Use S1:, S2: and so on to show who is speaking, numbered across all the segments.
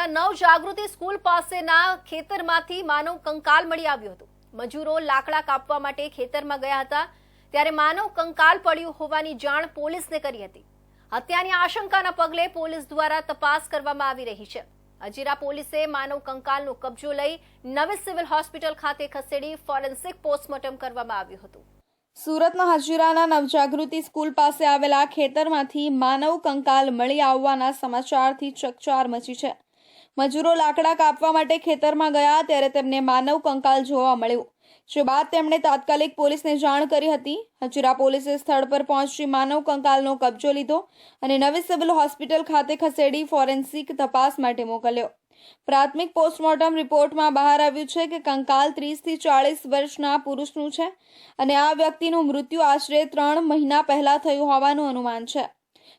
S1: હજીરાના નવ જાગૃતિ સ્કૂલ પાસેના ખેતરમાંથી માનવ કંકાલ મળી આવ્યું હતું. મજૂરો લાકડા કાપવા માટે ખેતરમાં ગયા હતા, ત્યારે માનવ કંકાલ પડ્યું હોવાની જાણ પોલીસને કરી હતી. હત્યાની આશંકાના પગલે પોલીસ દ્વારા તપાસ કરવામાં આવી રહી છે. હજીરા પોલીસે માનવ કંકાલનો કબજો લઈ નવી સિવિલ હોસ્પિટલ ખાતે ખસેડી ફોરેન્સિક પોસ્ટમોર્ટમ કરવામાં આવ્યું હતું.
S2: સુરતના હજીરાના નવજાગૃતિ સ્કૂલ પાસે આવેલા ખેતરમાંથી માનવ કંકાલ મળી આવવાના સમાચારથી ચકચાર મચી છે. મજૂરો લાકડા કાપવા માટે ખેતરમાં ગયા ત્યારે તેમને માનવ કંકાલ જોવા મળ્યું. જે બાદ તેમણે તાત્કાલિક પોલીસને જાણ કરી હતી. હજીરા પોલીસે સ્થળ પર પહોંચી માનવ કંકાલનો કબજો લીધો અને નવી સિવિલ હોસ્પિટલ ખાતે ખસેડી ફોરેન્સિક તપાસ માટે મોકલ્યો. પ્રાથમિક પોસ્ટમોર્ટમ રિપોર્ટમાં બહાર આવ્યું છે કે કંકાલ ત્રીસથી ચાળીસ વર્ષના પુરુષનું છે અને આ વ્યક્તિનું મૃત્યુ આશરે ત્રણ મહિના પહેલા થયું હોવાનું અનુમાન છે.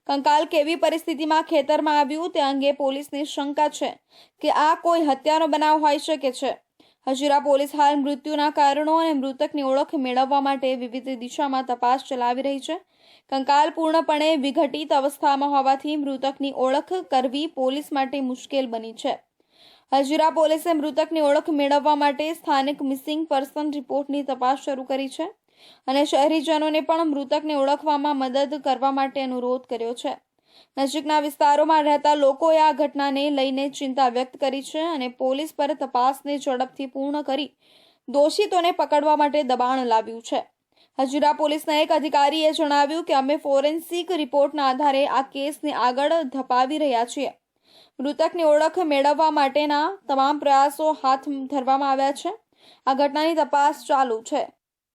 S2: કંકાલ કેવી પરિસ્થિતિમાં ખેતરમાં આવ્યું તે અંગે પોલીસને શંકા છે કે આ કોઈ હત્યાનો બનાવ હોઈ શકે છે. હજીરા પોલીસ હાલ મૃત્યુના કારણો અને મૃતકની ઓળખ મેળવવા માટે વિવિધ દિશામાં તપાસ ચલાવી રહી છે. કંકાલ પૂર્ણપણે વિઘટિત અવસ્થામાં હોવાથી મૃતકની ઓળખ કરવી પોલીસ માટે મુશ્કેલ બની છે. હજીરા પોલીસે મૃતકની ઓળખ મેળવવા માટે સ્થાનિક મિસિંગ પર્સન રિપોર્ટની તપાસ શરૂ કરી છે. અને શહેરીજનોને પણ મૃતકને ઓળખવામાં મદદ કરવા માટે અનુરોધ કર્યો છે. નજીકના વિસ્તારોમાં રહેતા લોકોએ આ ઘટનાને લઈને ચિંતા વ્યક્ત કરી છે અને પોલીસ પર તપાસને ઝડપથી પૂર્ણ કરી દોષિતોને પકડવા માટે દબાણ લાવ્યું છે. હજીરા પોલીસના એક અધિકારીએ જણાવ્યું કે અમે ફોરેન્સિક રિપોર્ટના આધારે આ કેસને આગળ ધપાવી રહ્યા છીએ. મૃતકની ઓળખ મેળવવા માટેના તમામ પ્રયાસો હાથ ધરવામાં આવ્યા છે. આ ઘટનાની તપાસ ચાલુ છે.